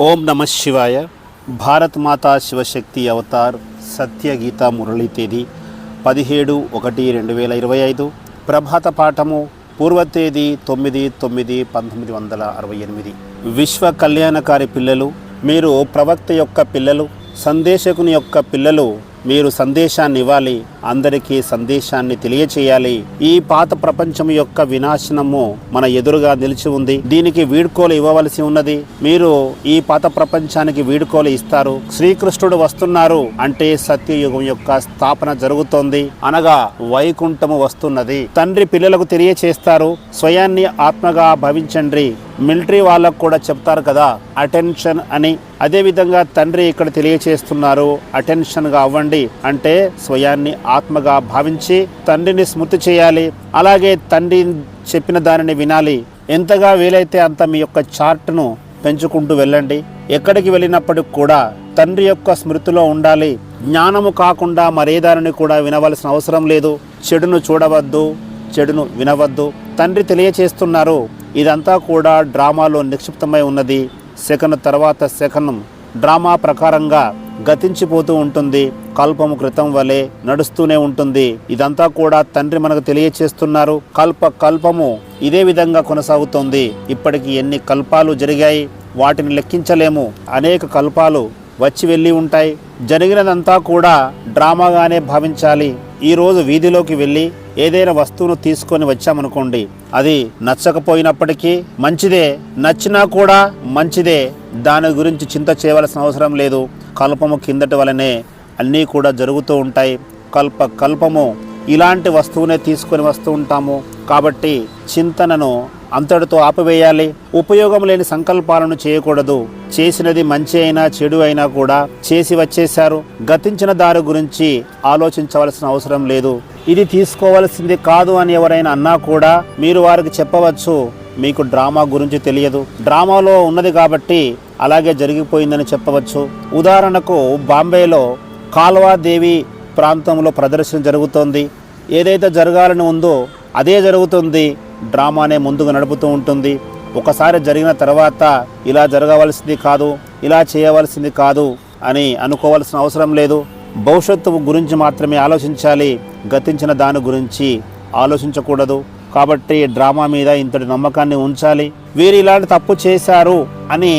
ఓం నమ శివాయ. భారత్ మాతా శివశక్తి అవతార్ సత్య గీత మురళి తేదీ పదిహేడు ఒకటి రెండు వేల ఇరవై ఐదు. ప్రభాత పాఠము పూర్వ తేదీ తొమ్మిది తొమ్మిది పంతొమ్మిది వందల అరవై ఎనిమిది. విశ్వ కళ్యాణకారి పిల్లలు మీరు ప్రవక్త యొక్క పిల్లలు సందేశకుని యొక్క పిల్లలు మీరు సందేశాన్ని ఇవ్వాలి. అందరికీ సందేశాన్ని తెలియచేయాలి. ఈ పాత ప్రపంచం యొక్క వినాశనము మన ఎదురుగా నిలిచి ఉంది. దీనికి వీడ్కోలు ఇవ్వవలసి ఉన్నది. మీరు ఈ పాత ప్రపంచానికి వీడ్కోలు ఇస్తారు. శ్రీకృష్ణుడు వస్తున్నారు అంటే సత్యయుగం యొక్క స్థాపన జరుగుతోంది. అనగా వైకుంఠము వస్తున్నది. తండ్రి పిల్లలకు తెలియచేస్తారు. స్వయాన్ని ఆత్మగా భావించండి. మిలిటరీ వాళ్ళకు కూడా చెప్తారు కదా అటెన్షన్ అని. అదే విధంగా తండ్రి ఇక్కడ తెలియచేస్తున్నారు అటెన్షన్గా అవ్వండి అంటే స్వయాన్ని ఆత్మగా భావించి తండ్రిని స్మృతి చేయాలి. అలాగే తండ్రి చెప్పిన దానిని వినాలి. ఎంతగా వీలైతే అంత మీ యొక్క చార్ట్ను పెంచుకుంటూ వెళ్ళండి. ఎక్కడికి వెళ్ళినప్పటికి కూడా తండ్రి యొక్క స్మృతిలో ఉండాలి. జ్ఞానము కాకుండా మరే దానిని కూడా వినవలసిన అవసరం లేదు. చెడును చూడవద్దు చెడును వినవద్దు. తండ్రి తెలియచేస్తున్నారు. ఇదంతా కూడా డ్రామాలో నిక్షిప్తమై ఉన్నది. సెకను తర్వాత సెకనం డ్రామా ప్రకారంగా గతించిపోతూ ఉంటుంది. కల్పము క్రితం వలె నడుస్తూనే ఉంటుంది. ఇదంతా కూడా తండ్రి మనకు తెలియచేస్తున్నారు. కల్ప కల్పము ఇదే విధంగా కొనసాగుతోంది. ఇప్పటికి ఎన్ని కల్పాలు జరిగాయి? వాటిని లెక్కించలేము. అనేక కల్పాలు వచ్చి వెళ్ళి ఉంటాయి. జరిగినదంతా కూడా డ్రామాగానే భావించాలి. ఈరోజు వీధిలోకి వెళ్ళి ఏదైనా వస్తువును తీసుకొని వచ్చామనుకోండి అది నచ్చకపోయినప్పటికీ మంచిదే. నచ్చినా కూడా మంచిదే. దాని గురించి చింత చేయవలసిన అవసరం లేదు. కల్పము కిందటి వలనే అన్నీ కూడా జరుగుతూ ఉంటాయి. కల్ప కల్పము ఇలాంటి వస్తువునే తీసుకొని వస్తూ ఉంటాము. కాబట్టి చింతనను అంతటితో ఆపివేయాలి. ఉపయోగం లేని సంకల్పాలను చేయకూడదు. చేసినది మంచి అయినా చెడు అయినా కూడా చేసి వచ్చేశారు. గతించిన దారి గురించి ఆలోచించవలసిన అవసరం లేదు. ఇది తీసుకోవలసింది కాదు అని ఎవరైనా అన్నా కూడా మీరు వారికి చెప్పవచ్చు. మీకు డ్రామా గురించి తెలియదు. డ్రామాలో ఉన్నది కాబట్టి అలాగే జరిగిపోయిందని చెప్పవచ్చు. ఉదాహరణకు బాంబేలో కాల్వాదేవి ప్రాంతంలో ప్రదర్శన జరుగుతోంది. ఏదైతే జరగాలని ఉందో అదే జరుగుతుంది. డ్రామానే ముందుగా నడుపుతూ ఉంటుంది. ఒకసారి జరిగిన తర్వాత ఇలా జరగవలసింది కాదు ఇలా చేయవలసింది కాదు అని అనుకోవాల్సిన అవసరం లేదు. భవిష్యత్తు గురించి మాత్రమే ఆలోచించాలి. గతించిన దాని గురించి ఆలోచించకూడదు. కాబట్టి డ్రామా మీద ఇంతటి నమ్మకాన్ని ఉంచాలి. వీరు ఇలాంటి తప్పు చేశారు అని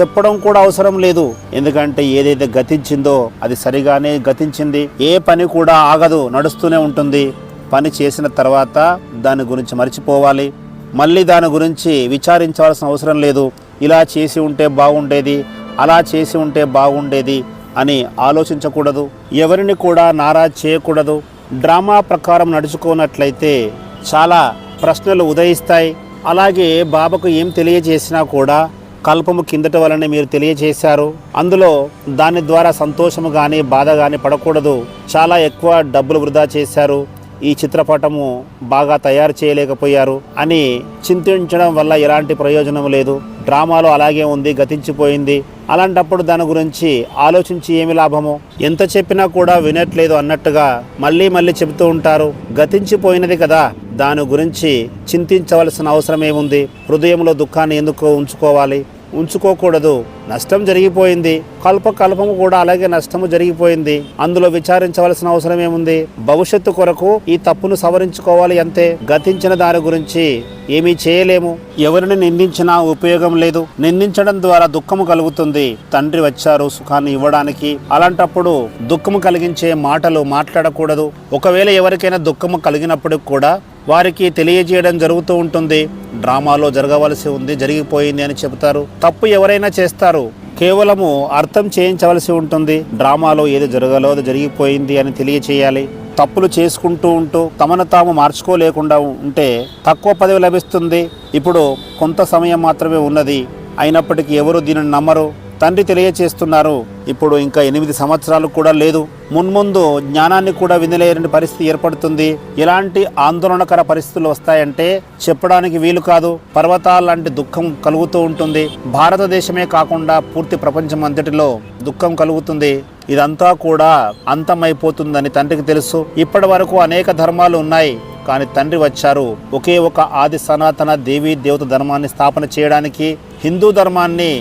చెప్పడం కూడా అవసరం లేదు. ఎందుకంటే ఏదైతే గతించిందో అది సరిగానే గతించింది. ఏ పని కూడా ఆగదు నడుస్తూనే ఉంటుంది. పని చేసిన తర్వాత దాని గురించి మర్చిపోవాలి. మళ్ళీ దాని గురించి విచారించవలసిన అవసరం లేదు. ఇలా చేసి ఉంటే బాగుండేది అలా చేసి ఉంటే బాగుండేది అని ఆలోచించకూడదు. ఎవరిని కూడా నారా చేయకూడదు. డ్రామా ప్రకారం నడుచుకున్నట్లయితే చాలా ప్రశ్నలు ఉదయిస్తాయి. అలాగే బాబాకు ఏం తెలియజేసినా కూడా కల్పము కిందట వలన మీరు తెలియజేశారు. అందులో దాని ద్వారా సంతోషము కానీ బాధ కానీ పడకూడదు. చాలా ఎక్కువ డబ్బులు వృధా చేశారు. ఈ చిత్రపటము బాగా తయారు చేయలేకపోయారు అని చింతించడం వల్ల ఎలాంటి ప్రయోజనం లేదు. డ్రామాలో అలాగే ఉంది గతించిపోయింది. అలాంటప్పుడు దాని గురించి ఆలోచించి ఏమి లాభము? ఎంత చెప్పినా కూడా వినట్లేదు అన్నట్టుగా మళ్ళీ మళ్ళీ చెబుతూ ఉంటారు. గతించిపోయినది కదా. దాని గురించి చింతించవలసిన అవసరం ఏముంది హృదయంలో దుఃఖాన్ని ఎందుకు ఉంచుకోవాలి? ఉంచుకోకూడదు. నష్టం జరిగిపోయింది. కల్పకల్పము కూడా అలాగే నష్టము జరిగిపోయింది. అందులో విచారించవలసిన అవసరం ఏముంది? భవిష్యత్తు కొరకు ఈ తప్పును సవరించుకోవాలి అంతే. గతించిన దాని గురించి ఏమీ చేయలేము. ఎవరిని నిందించినా ఉపయోగం లేదు. నిందించడం ద్వారా దుఃఖము కలుగుతుంది. తండ్రి వచ్చారు సుఖాన్ని ఇవ్వడానికి. అలాంటప్పుడు దుఃఖము కలిగించే మాటలు మాట్లాడకూడదు. ఒకవేళ ఎవరికైనా దుఃఖము కలిగినప్పుడు కూడా వారికి తెలియజేయడం జరుగుతూ ఉంటుంది. డ్రామాలో జరగవలసి ఉంది జరిగిపోయింది అని చెబుతారు. తప్పు ఎవరైనా చేస్తారు. కేవలము అర్థం చేయించవలసి ఉంటుంది. డ్రామాలో ఏది జరగలో జరిగిపోయింది అని తెలియచేయాలి. తప్పులు చేసుకుంటూ ఉంటూ తమను తాము మార్చుకోలేకుండా ఉంటే తక్కువ పదవి లభిస్తుంది. ఇప్పుడు కొంత సమయం మాత్రమే ఉన్నది. అయినప్పటికీ ఎవరు దీనిని నమ్మరు? తండ్రి తెలియచేస్తున్నారు. ఇప్పుడు ఇంకా ఎనిమిది సంవత్సరాలు కూడా లేదు. మున్ముందు జ్ఞానాన్ని కూడా వినలేని పరిస్థితి ఏర్పడుతుంది. ఎలాంటి ఆందోళనకర పరిస్థితులు వస్తాయంటే చెప్పడానికి వీలు కాదు. పర్వతాల లాంటి దుఃఖం కలుగుతూ ఉంటుంది. భారతదేశమే కాకుండా పూర్తి ప్రపంచం అంతటిలో దుఃఖం కలుగుతుంది. ఇదంతా కూడా అంతమైపోతుందని తండ్రికి తెలుసు. ఇప్పటి వరకు అనేక ధర్మాలు ఉన్నాయి. కానీ తండ్రి వచ్చారు. ఒకే ఒక ఆది సనాతన దేవీ దేవత ధర్మాన్ని స్థాపన చేయడానికి హిందూ ధర్మాన్ని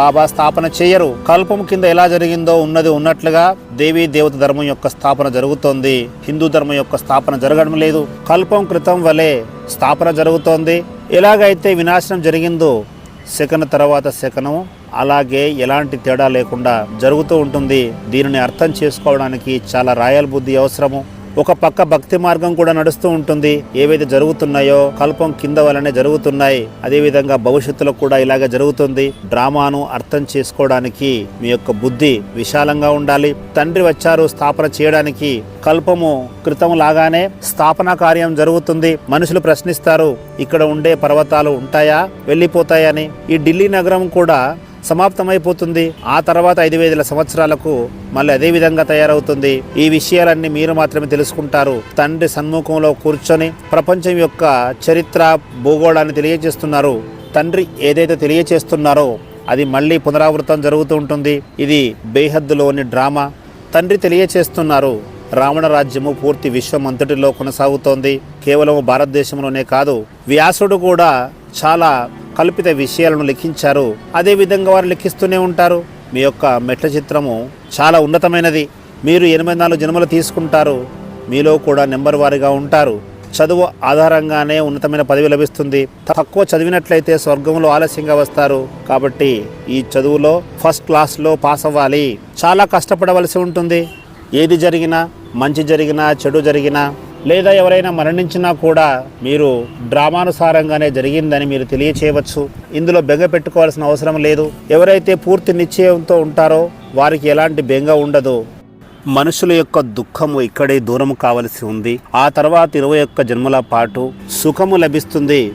బాబా స్థాపన చేయరు. కల్పం కింద ఎలా జరిగిందో ఉన్నది ఉన్నట్లుగా దేవీ దేవత ధర్మం యొక్క స్థాపన జరుగుతోంది. హిందూ ధర్మం యొక్క స్థాపన జరగడం లేదు. కల్పం క్రితం వలె స్థాపన జరుగుతోంది. ఎలాగైతే వినాశనం జరిగిందో సెకను తర్వాత సెకను అలాగే ఎలాంటి తేడా లేకుండా జరుగుతూ ఉంటుంది. దీనిని అర్థం చేసుకోవడానికి చాలా రాయల్ బుద్ధి అవసరము. ఒక పక్క భక్తి మార్గం కూడా నడుస్తూ ఉంటుంది. ఏవైతే జరుగుతున్నాయో కల్పం కింద వలనే జరుగుతున్నాయి. అదేవిధంగా భవిష్యత్తులో కూడా ఇలాగే జరుగుతుంది. డ్రామాను అర్థం చేసుకోవడానికి మీ యొక్క బుద్ధి విశాలంగా ఉండాలి. తండ్రి వచ్చారు స్థాపన చేయడానికి కల్పము క్రితం లాగానే స్థాపన కార్యం జరుగుతుంది. మనుషులు ప్రశ్నిస్తారు ఇక్కడ ఉండే పర్వతాలు ఉంటాయా? వెళ్ళిపోతాయని ఈ ఢిల్లీ నగరం కూడా సమాప్తమైపోతుంది. ఆ తర్వాత ఐదు వేల సంవత్సరాలకు మళ్ళీ అదే విధంగా తయారవుతుంది. ఈ విషయాలన్నీ మీరు మాత్రమే తెలుసుకుంటారు. తండ్రి సన్ముఖంలో కూర్చొని ప్రపంచం యొక్క చరిత్ర భూగోళాన్ని తెలియజేస్తున్నారు. తండ్రి ఏదైతే తెలియచేస్తున్నారో అది మళ్ళీ పునరావృతం జరుగుతూ ఉంటుంది. ఇది బేహద్దులోని డ్రామా. తండ్రి తెలియచేస్తున్నారు. రావణ రాజ్యము పూర్తి విశ్వం అంతటిలో కొనసాగుతోంది. కేవలం భారతదేశంలోనే కాదు వ్యాసుడు కూడా చాలా కల్పిత విషయాలను లిఖించారు. అదే విధంగా వారు లిఖిస్తూనే ఉంటారు. మీ యొక్క మెట్ల చిత్రము చాలా ఉన్నతమైనది. మీరు ఎనభై నాలుగు జన్మలు తీసుకుంటారు. మీలో కూడా నెంబర్ వారిగా ఉంటారు. చదువు ఆధారంగానే ఉన్నతమైన పదవి లభిస్తుంది. తక్కువ చదివినట్లయితే స్వర్గంలో ఆలస్యంగా వస్తారు. కాబట్టి ఈ చదువులో ఫస్ట్ క్లాస్లో పాస్ అవ్వాలి. చాలా కష్టపడవలసి ఉంటుంది. ఏది జరిగినా మంచి జరిగినా చెడు జరిగినా లేదా ఎవరైనా మరణించినా కూడా మీరు డ్రామానుసారంగానే జరిగిందని మీరు తెలియచేయవచ్చు. ఇందులో బెంగ పెట్టుకోవాల్సిన అవసరం లేదు. ఎవరైతే పూర్తి నిశ్చయంతో ఉంటారో వారికి ఎలాంటి బెంగ ఉండదు. మనుషుల యొక్క దుఃఖము ఇక్కడే దూరం కావలసి ఉంది. ఆ తర్వాత ఇరవై ఒక్క జన్మల పాటు సుఖము లభిస్తుంది.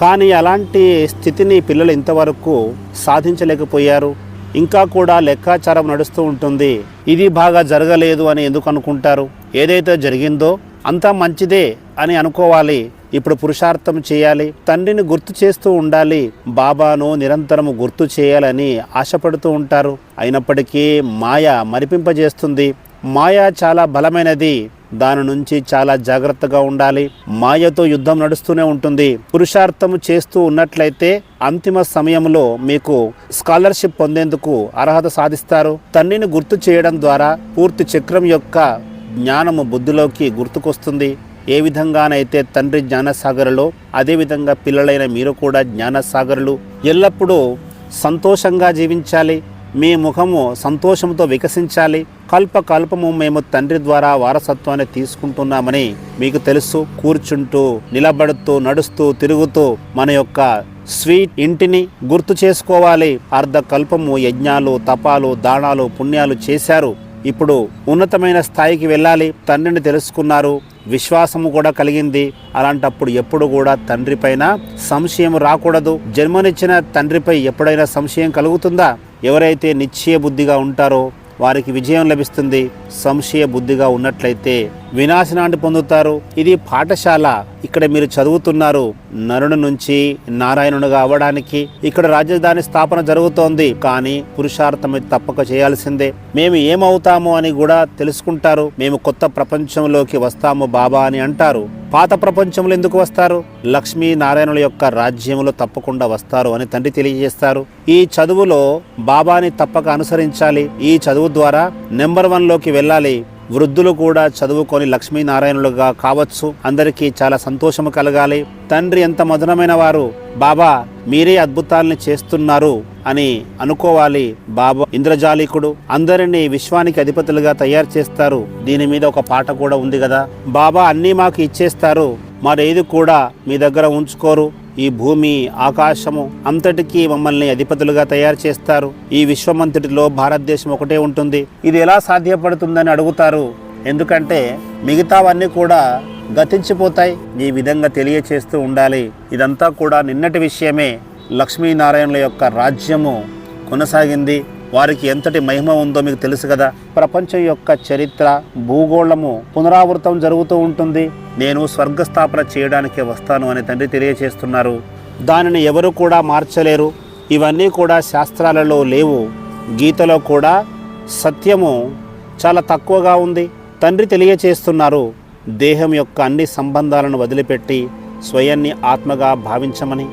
కానీ అలాంటి స్థితిని పిల్లలు ఇంతవరకు సాధించలేకపోయారు. ఇంకా కూడా లెక్కాచారం నడుస్తూ ఉంటుంది. ఇది బాగా జరగలేదు అని ఎందుకు అనుకుంటారు? ఏదైతే జరిగిందో అంతా మంచిదే అని అనుకోవాలి. ఇప్పుడు పురుషార్థం చేయాలి. తండ్రిని గుర్తు చేస్తూ ఉండాలి. బాబాను నిరంతరము గుర్తు చేయాలని ఆశపడుతూ ఉంటారు. అయినప్పటికీ మాయ మరిపింపజేస్తుంది. మాయ చాలా బలమైనది. దాని నుంచి చాలా జాగ్రత్తగా ఉండాలి. మాయతో యుద్ధం నడుస్తూనే ఉంటుంది. పురుషార్థము చేస్తూ ఉన్నట్లయితే అంతిమ సమయంలో మీకు స్కాలర్షిప్ పొందేందుకు అర్హత సాధిస్తారు. తండ్రిని గుర్తు చేయడం ద్వారా పూర్తి చక్రం యొక్క జ్ఞానము బుద్ధిలోకి గుర్తుకొస్తుంది. ఏ విధంగానైతే తండ్రి జ్ఞానసాగరులో అదేవిధంగా పిల్లలైన మీరు కూడా జ్ఞానసాగరులు. ఎల్లప్పుడూ సంతోషంగా జీవించాలి. మీ ముఖము సంతోషంతో వికసించాలి. కల్ప కల్పము మేము తండ్రి ద్వారా వారసత్వాన్ని తీసుకుంటున్నామని మీకు తెలుసు. కూర్చుంటూ నిలబడుతూ నడుస్తూ తిరుగుతూ మన యొక్క స్వీట్ ఇంటిని గుర్తు చేసుకోవాలి. అర్ధ కల్పము యజ్ఞాలు తపాలు దానాలు పుణ్యాలు చేశారు. ఇప్పుడు ఉన్నతమైన స్థాయికి వెళ్ళాలి. తండ్రిని తెలుసుకున్నారు. విశ్వాసము కూడా కలిగింది. అలాంటప్పుడు ఎప్పుడు కూడా తండ్రి పైన సంశయం రాకూడదు. జన్మనిచ్చిన తండ్రిపై ఎప్పుడైనా సంశయం కలుగుతుందా? ఎవరైతే నిశ్చయ బుద్ధిగా ఉంటారో వారికి విజయం లభిస్తుంది. సంశయ బుద్ధిగా ఉన్నట్లయితే వినాశనాన్ని పొందుతారు. ఇది పాఠశాల. ఇక్కడ మీరు చదువుతున్నారు. నరుని నుంచి నారాయణుడుగా అవ్వడానికి ఇక్కడ రాజధాని స్థాపన జరుగుతోంది. కానీ పురుషార్థం తప్పక చేయాల్సిందే. మేము ఏమవుతాము అని కూడా తెలుసుకుంటారు. మేము కొత్త ప్రపంచంలోకి వస్తాము బాబా అని అంటారు. పాత ప్రపంచంలో ఎందుకు వస్తారు? లక్ష్మీ నారాయణుల యొక్క రాజ్యంలో తప్పకుండా వస్తారు అని తండ్రి తెలియజేస్తారు. ఈ చదువులో బాబాని తప్పక అనుసరించాలి. ఈ చదువు ద్వారా నెంబర్ వన్లోకి వెళ్ళాలి. వృద్ధులు కూడా చదువుకొని లక్ష్మీనారాయణులుగా కావచ్చు. అందరికీ చాలా సంతోషము కలగాలి. తండ్రి ఎంత మధురమైన వారు. బాబా మీరే అద్భుతాలని చేస్తున్నారు అని అనుకోవాలి బాబా ఇంద్రజాలికుడు. అందరినీ విశ్వానికి అధిపతులుగా తయారు చేస్తారు. దీని మీద ఒక పాట కూడా ఉంది కదా. బాబా అన్నీ మాకు ఇచ్చేస్తారు. మరేది కూడా మీ దగ్గర ఉంచుకోరు. ఈ భూమి ఆకాశము అంతటికీ మమ్మల్ని అధిపతులుగా తయారు చేస్తారు. ఈ విశ్వమంతటిలో భారతదేశం ఒకటే ఉంటుంది. ఇది ఎలా సాధ్యపడుతుందని అడుగుతారు. ఎందుకంటే మిగతావన్నీ కూడా గతించిపోతాయి. ఈ విధంగా తెలియచేస్తూ ఉండాలి. ఇదంతా కూడా నిన్నటి విషయమే. లక్ష్మీనారాయణుల యొక్క రాజ్యము కొనసాగింది. వారికి ఎంతటి మహిమ ఉందో మీకు తెలుసు కదా. ప్రపంచం యొక్క చరిత్ర భూగోళము పునరావృతం జరుగుతూ ఉంటుంది. నేను స్వర్గస్థాపన చేయడానికి వస్తాను అని తండ్రి తెలియచేస్తున్నారు. దానిని ఎవరు కూడా మార్చలేరు. ఇవన్నీ కూడా శాస్త్రాలలో లేవు. గీతలో కూడా సత్యము చాలా తక్కువగా ఉంది. తండ్రి తెలియచేస్తున్నారు. దేహం యొక్క అన్ని సంబంధాలను వదిలిపెట్టి స్వయాన్ని ఆత్మగా భావించమని.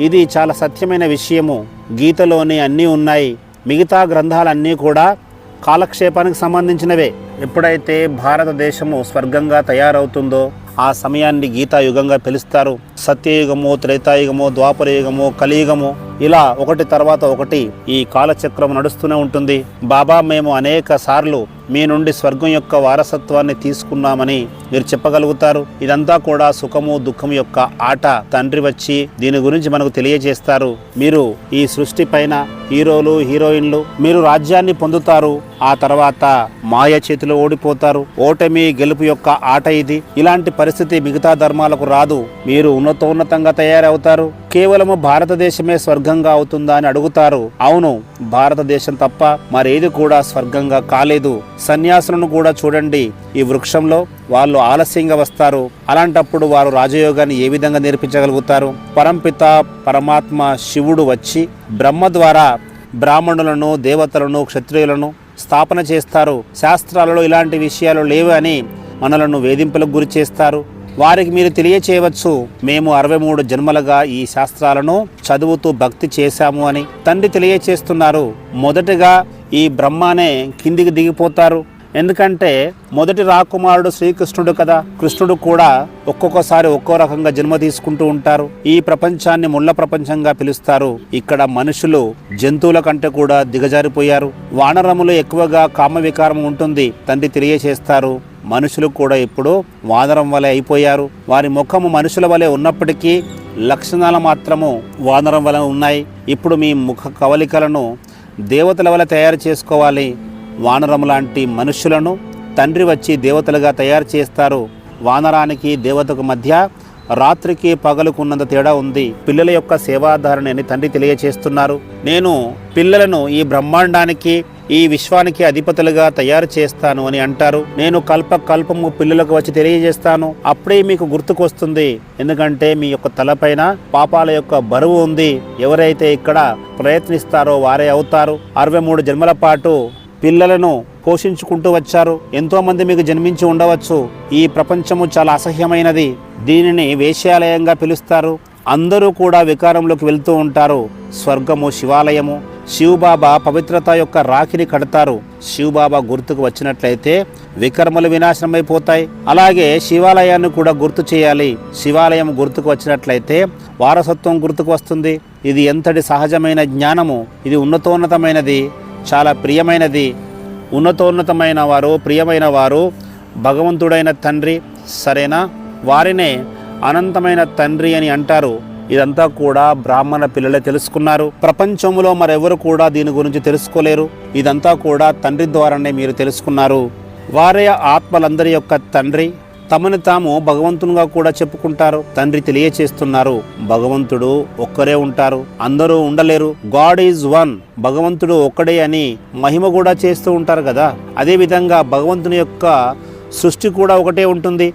ఇది చాలా సత్యమైన విషయము. గీతలోనే అన్నీ ఉన్నాయి. మిగతా గ్రంథాలన్నీ కూడా కాలక్షేపానికి సంబంధించినవే. ఎప్పుడైతే భారతదేశము స్వర్గంగా తయారవుతుందో ఆ సమయాన్ని గీతాయుగంగా పిలుస్తారు. సత్యయుగము త్రేతాయుగము ద్వాపరయుగము కలియుగము ఇలా ఒకటి తర్వాత ఒకటి ఈ కాలచక్రం నడుస్తూనే ఉంటుంది. బాబా మేము అనేక సార్లు మీ నుండి స్వర్గం యొక్క వారసత్వాన్ని తీసుకున్నామని మీరు చెప్పగలుగుతారు. ఇదంతా కూడా సుఖము దుఃఖము యొక్క ఆట. తండ్రి వచ్చి దీని గురించి మనకు తెలియజేస్తారు. మీరు ఈ సృష్టి పైన హీరోలు హీరోయిన్లు మీరు రాజ్యాన్ని పొందుతారు. ఆ తర్వాత మాయ చేతిలో ఓడిపోతారు. ఓటమి గెలుపు యొక్క ఆట ఇది. ఇలాంటి పరిస్థితి మిగతా ధర్మాలకు రాదు. మీరు ఉన్నతోన్నతంగా తయారవుతారు. కేవలము భారతదేశమే స్వర్గంగా అవుతుందా అని అడుగుతారు. అవును భారతదేశం తప్ప మరేది కూడా స్వర్గంగా కాలేదు. సన్యాసులను కూడా చూడండి. ఈ వృక్షంలో వాళ్ళు ఆలస్యంగా వస్తారు. అలాంటప్పుడు వారు రాజయోగాన్ని ఏ విధంగా నేర్పించగలుగుతారు? పరంపిత పరమాత్మ శివుడు వచ్చి బ్రహ్మ ద్వారా బ్రాహ్మణులను దేవతలను క్షత్రియులను స్థాపన చేస్తారు. శాస్త్రాలలో ఇలాంటి విషయాలు లేవు అని మనలను వేధింపులకు గురి చేస్తారు. వారికి మీరు తెలియచేయవచ్చు మేము అరవై మూడు జన్మలుగా ఈ శాస్త్రాలను చదువుతూ భక్తి చేశాము అని. తండ్రి తెలియచేస్తున్నారు మొదటగా ఈ బ్రహ్మానే కిందికి దిగిపోతారు. ఎందుకంటే మొదటి రాకుమారుడు శ్రీకృష్ణుడు కదా కృష్ణుడు కూడా ఒక్కొక్కసారి ఒక్కో రకంగా జన్మ తీసుకుంటూ ఉంటారు. ఈ ప్రపంచాన్ని ముళ్ళ ప్రపంచంగా పిలుస్తారు. ఇక్కడ మనుషులు జంతువుల కంటే కూడా దిగజారిపోయారు. వానరములు ఎక్కువగా కామ వికారం ఉంటుంది తండ్రి తెలియచేస్తారు. మనుషులు కూడా ఇప్పుడు వానరం వలె అయిపోయారు. వారి ముఖము మనుషుల వలె ఉన్నప్పటికీ లక్షణాలు మాత్రము వానరం వలె ఉన్నాయి. ఇప్పుడు మీ ముఖ కవలికలను దేవతల వలె తయారు చేసుకోవాలి. వానరం లాంటి మనుషులను తండ్రి వచ్చి దేవతలుగా తయారు చేస్తారు. వానరానికి దేవతకు మధ్య రాత్రికి పగలుకున్నంత తేడా ఉంది. పిల్లల యొక్క సేవాధారణ అని తండ్రి తెలియచేస్తున్నారు. నేను పిల్లలను ఈ బ్రహ్మాండానికి ఈ విశ్వానికి అధిపతులుగా తయారు చేస్తాను అని అంటారు. నేను కల్ప కల్పము పిల్లలకు వచ్చి తెలియజేస్తాను. అప్పుడే మీకు గుర్తుకొస్తుంది. ఎందుకంటే మీ యొక్క తలపైన పాపాల యొక్క బరువు ఉంది. ఎవరైతే ఇక్కడ ప్రయత్నిస్తారో వారే అవుతారు. అరవై మూడు జన్మల పాటు పిల్లలను పోషించుకుంటూ వచ్చారు. ఎంతో మంది మీకు జన్మించి ఉండవచ్చు. ఈ ప్రపంచము చాలా అసహ్యమైనది. దీనిని వేశ్యాలయంగా పిలుస్తారు. అందరూ కూడా వికారంలోకి వెళ్తూ ఉంటారు. స్వర్గము శివాలయము. శివబాబా పవిత్రత యొక్క రాఖిని కడతారు. శివబాబా గుర్తుకు వచ్చినట్లయితే వికర్మలు వినాశనమైపోతాయి. అలాగే శివాలయాన్ని కూడా గుర్తు చేయాలి. శివాలయం గుర్తుకు వచ్చినట్లయితే వారసత్వం గుర్తుకు వస్తుంది. ఇది ఎంతటి సహజమైన జ్ఞానము. ఇది ఉన్నతోన్నతమైనది. చాలా ప్రియమైనది. ఉన్నతోన్నతమైన వారు ప్రియమైన వారు భగవంతుడైన తండ్రి సరేనా? వారినే అనంతమైన తండ్రి అని అంటారు. ఇదంతా కూడా బ్రాహ్మణ పిల్లలే తెలుసుకున్నారు. ప్రపంచంలో మరెవరు కూడా దీని గురించి తెలుసుకోలేరు. ఇదంతా కూడా తండ్రి ద్వారానే మీరు తెలుసుకున్నారు. వారే ఆత్మలందరి యొక్క తండ్రి. తమని తాము భగవంతునిగా కూడా చెప్పుకుంటారు. తండ్రి తెలియచేస్తున్నారు. భగవంతుడు ఒక్కరే ఉంటారు. అందరూ ఉండలేరు. God is one. భగవంతుడు ఒక్కడే అని మహిమ కూడా చేస్తూ ఉంటారు కదా. అదేవిధంగా భగవంతుని యొక్క సృష్టి కూడా ఒకటే ఉంటుంది.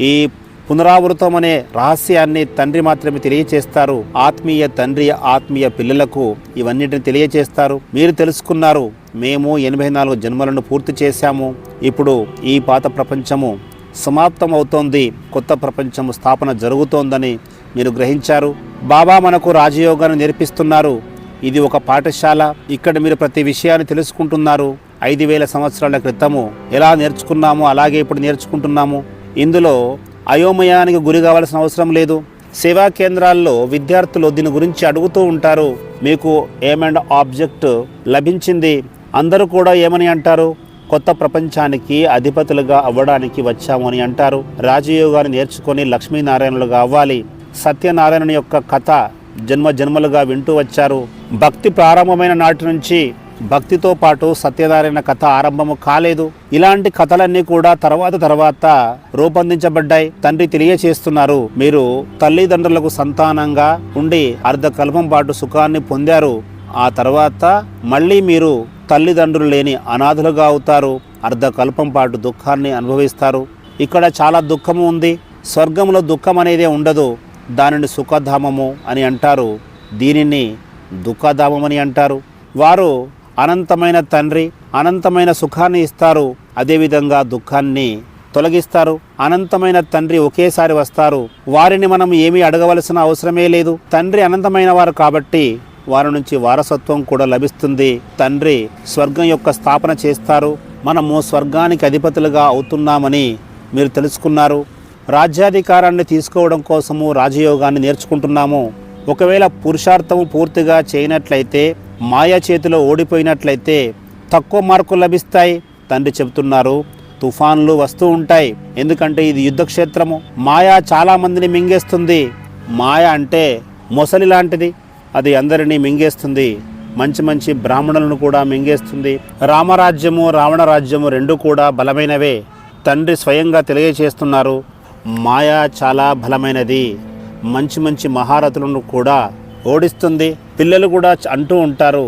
ఈ పునరావృతం అనే రహస్యాన్ని తండ్రి మాత్రమే తెలియచేస్తారు. ఆత్మీయ తండ్రి ఆత్మీయ పిల్లలకు ఇవన్నిటిని తెలియచేస్తారు. మీరు తెలుసుకున్నారు మేము ఎనభై నాలుగు జన్మలను పూర్తి చేశాము. ఇప్పుడు ఈ పాత ప్రపంచము సమాప్తం అవుతోంది కొత్త ప్రపంచము స్థాపన జరుగుతోందని మీరు గ్రహించారు. బాబా మనకు రాజయోగాన్ని నేర్పిస్తున్నారు. ఇది ఒక పాఠశాల. ఇక్కడ మీరు ప్రతి విషయాన్ని తెలుసుకుంటున్నారు. ఐదు వేల సంవత్సరాల క్రితము ఎలా నేర్చుకున్నామో అలాగే ఇప్పుడు నేర్చుకుంటున్నాము. ఇందులో అయోమయానికి గురి కావాల్సిన అవసరం లేదు. సేవా కేంద్రాల్లో విద్యార్థులు దీని గురించి అడుగుతూ ఉంటారు. మీకు ఏమండ్ ఆబ్జెక్ట్ లభించింది? అందరూ కూడా ఏమని అంటారు? కొత్త ప్రపంచానికి అధిపతులుగా అవ్వడానికి వచ్చాము అని అంటారు. రాజయోగాన్ని నేర్చుకొని లక్ష్మీనారాయణులుగా అవ్వాలి. సత్యనారాయణ యొక్క కథ జన్మ జన్మలుగా వింటూ వచ్చారు. భక్తి ప్రారంభమైన నాటి నుంచి భక్తితో పాటు సత్యనారాయణ కథ ఆరంభము కాలేదు. ఇలాంటి కథలన్నీ కూడా తర్వాత తర్వాత రూపొందించబడ్డాయి. తండ్రి తెలియచేస్తున్నారు. మీరు తల్లిదండ్రులకు సంతానంగా ఉండి అర్ధకల్పం పాటు సుఖాన్ని పొందారు. ఆ తర్వాత మళ్ళీ మీరు తల్లిదండ్రులు లేని అనాథులుగా అవుతారు. అర్ధకల్పం పాటు దుఃఖాన్ని అనుభవిస్తారు. ఇక్కడ చాలా దుఃఖము ఉంది. స్వర్గంలో దుఃఖం అనేదే ఉండదు. దానిని సుఖధామము అని అంటారు. దీనిని దుఃఖధామం అని అంటారు. వారు అనంతమైన తండ్రి అనంతమైన సుఖాన్ని ఇస్తారు. అదేవిధంగా దుఃఖాన్ని తొలగిస్తారు. అనంతమైన తండ్రి ఒకేసారి వస్తారు. వారిని మనం ఏమీ అడగవలసిన అవసరమే లేదు. తండ్రి అనంతమైన వారు కాబట్టి వారి నుంచి వారసత్వం కూడా లభిస్తుంది. తండ్రి స్వర్గం యొక్క స్థాపన చేస్తారు. మనము స్వర్గానికి అధిపతులుగా అవుతున్నామని మీరు తెలుసుకున్నారు. రాజ్యాధికారాన్ని తీసుకోవడం కోసము రాజయోగాన్ని నేర్చుకుంటున్నాము. ఒకవేళ పురుషార్థము పూర్తిగా చేయనట్లయితే మాయా చేతిలో ఓడిపోయినట్లయితే తక్కువ మార్కులు లభిస్తాయి తండ్రి చెబుతున్నారు. తుఫాన్లు వస్తూ ఉంటాయి. ఎందుకంటే ఇది యుద్ధక్షేత్రము. మాయా చాలామందిని మింగేస్తుంది. మాయ అంటే మొసలి లాంటిది. అది అందరినీ మింగేస్తుంది. మంచి మంచి బ్రాహ్మణులను కూడా మింగేస్తుంది. రామరాజ్యము రావణ రాజ్యము రెండు కూడా బలమైనవే. తండ్రి స్వయంగా తెలియచేస్తున్నారు మాయ చాలా బలమైనది. మంచి మంచి మహారథులను కూడా ఓడిస్తుంది. పిల్లలు కూడా అంటూ ఉంటారు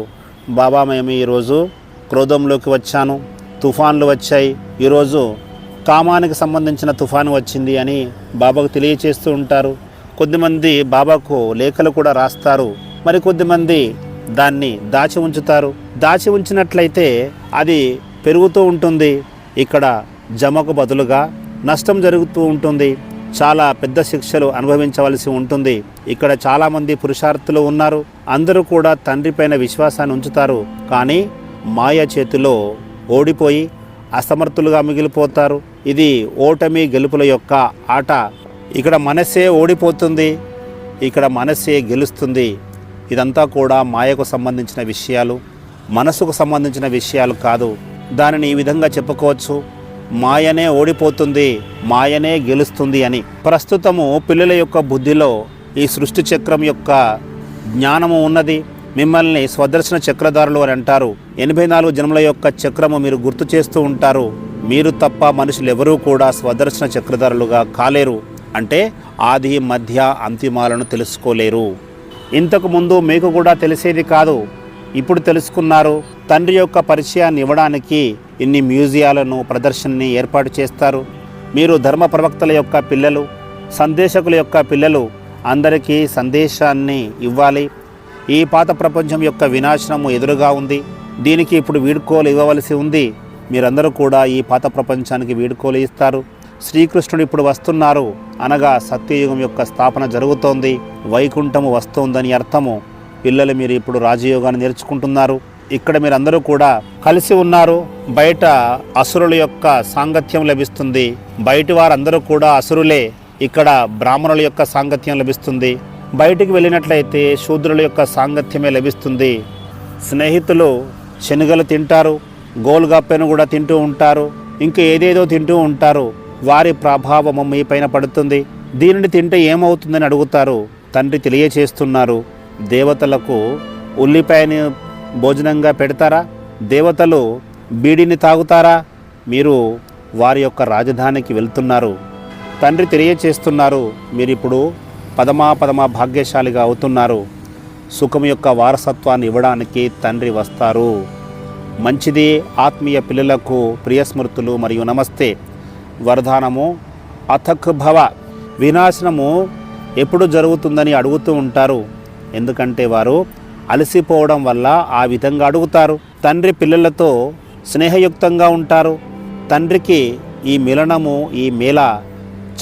బాబా మేము ఈరోజు క్రోధంలోకి వచ్చాను తుఫాన్లు వచ్చాయి. ఈరోజు కామానికి సంబంధించిన తుఫాను వచ్చింది అని బాబాకు తెలియచేస్తూ ఉంటారు. కొద్దిమంది బాబాకు లేఖలు కూడా రాస్తారు. మరి కొద్దిమంది దాన్ని దాచి ఉంచుతారు. దాచి ఉంచినట్లయితే అది పెరుగుతూ ఉంటుంది. ఇక్కడ జమకు బదులుగా నష్టం జరుగుతూ ఉంటుంది. చాలా పెద్ద శిక్షలు అనుభవించవలసి ఉంటుంది. ఇక్కడ చాలామంది పురుషార్థులు ఉన్నారు. అందరూ కూడా తండ్రి పైన విశ్వాసాన్ని ఉంచుతారు. కానీ మాయ చేతిలో ఓడిపోయి అసమర్థులుగా మిగిలిపోతారు. ఇది ఓటమి గెలుపుల యొక్క ఆట. ఇక్కడ మనస్సే ఓడిపోతుంది. ఇక్కడ మనస్సే గెలుస్తుంది. ఇదంతా కూడా మాయకు సంబంధించిన విషయాలు మనసుకు సంబంధించిన విషయాలు కాదు. దానిని ఈ విధంగా చెప్పుకోవచ్చు. మాయనే ఓడిపోతుంది మాయనే గెలుస్తుంది అని. ప్రస్తుతము పిల్లల యొక్క బుద్ధిలో ఈ సృష్టి చక్రం యొక్క జ్ఞానము ఉన్నది. మిమ్మల్ని స్వదర్శన చక్రధారులు అని అంటారు. ఎనభై నాలుగు జన్మల యొక్క చక్రము మీరు గుర్తు చేస్తూ ఉంటారు. మీరు తప్ప మనుషులు ఎవరూ కూడా స్వదర్శన చక్రధారులుగా కాలేరు. అంటే ఆది మధ్య అంతిమాలను తెలుసుకోలేరు. ఇంతకు ముందు మీకు కూడా తెలిసేది కాదు. ఇప్పుడు తెలుసుకున్నారు. తండ్రి యొక్క పరిచయాన్ని ఇవ్వడానికి ఇన్ని మ్యూజియాలను ప్రదర్శనని ఏర్పాటు చేస్తారు. మీరు ధర్మ ప్రవక్తల యొక్క పిల్లలు సందేశకుల యొక్క పిల్లలు అందరికీ సందేశాన్ని ఇవ్వాలి. ఈ పాత ప్రపంచం యొక్క వినాశనము ఎదురుగా ఉంది. దీనికి ఇప్పుడు వీడ్కోలు ఇవ్వవలసి ఉంది. మీరందరూ కూడా ఈ పాత ప్రపంచానికి వీడ్కోలు ఇస్తారు. శ్రీకృష్ణుడు ఇప్పుడు వస్తున్నారు. అనగా సత్యయుగం యొక్క స్థాపన జరుగుతోంది. వైకుంఠము వస్తోందని అర్థము. పిల్లలు మీరు ఇప్పుడు రాజయోగాన్ని నేర్చుకుంటున్నారు. ఇక్కడ మీరందరూ కూడా కలిసి ఉన్నారు. బయట అసురుల యొక్క సాంగత్యం లభిస్తుంది. బయటి వారందరూ కూడా అసురులే. ఇక్కడ బ్రాహ్మణుల యొక్క సాంగత్యం లభిస్తుంది. బయటికి వెళ్ళినట్లయితే శూద్రుల యొక్క సాంగత్యమే లభిస్తుంది. స్నేహితులు శనగలు తింటారు. గోల్గప్పెను కూడా తింటూ ఉంటారు. ఇంకా ఏదేదో తింటూ ఉంటారు. వారి ప్రభావము మీ పైన పడుతుంది. దీనిని తింటే ఏమవుతుందని అడుగుతారు. తండ్రి తెలియచేస్తున్నారు. దేవతలకు ఉల్లిపాయని భోజనంగా పెడతారా? దేవతలు బీడిని తాగుతారా? మీరు వారి యొక్క రాజధానికి వెళ్తున్నారు. తండ్రి తెలియచేస్తున్నారు మీరిప్పుడు పదమా పదమా భాగ్యశాలిగా అవుతున్నారు. సుఖం యొక్క వారసత్వాన్ని ఇవ్వడానికి తండ్రి వస్తారు. మంచిది ఆత్మీయ పిల్లలకు ప్రియ స్మృతులు మరియు నమస్తే. వరదానము అథక్ భవ వినాశనము ఎప్పుడు జరుగుతుందని అడుగుతూ ఉంటారు. ఎందుకంటే వారు అలసిపోవడం వల్ల ఆ విధంగా అడుగుతారు. తండ్రి పిల్లలతో స్నేహయుక్తంగా ఉంటారు. తండ్రికి ఈ మిలనము ఈ మేళ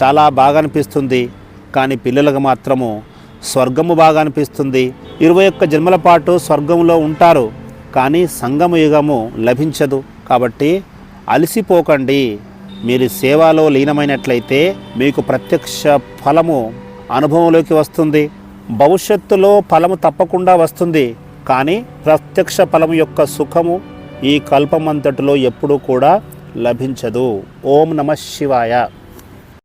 చాలా బాగా అనిపిస్తుంది. కానీ పిల్లలకు మాత్రము స్వర్గము బాగా అనిపిస్తుంది. ఇరవై ఒక్క జన్మల పాటు స్వర్గంలో ఉంటారు. కానీ సంగమ యుగము లభించదు. కాబట్టి అలసిపోకండి. మీరు సేవలో లీనమైనట్లయితే మీకు ప్రత్యక్ష ఫలము అనుభవంలోకి వస్తుంది. భవిష్యత్తులో ఫలము తప్పకుండా వస్తుంది కానీ ప్రత్యక్ష ఫలము యొక్క సుఖము ఈ కల్పమంతటిలో ఎప్పుడూ కూడా లభించదు. ఓం నమ శివాయ.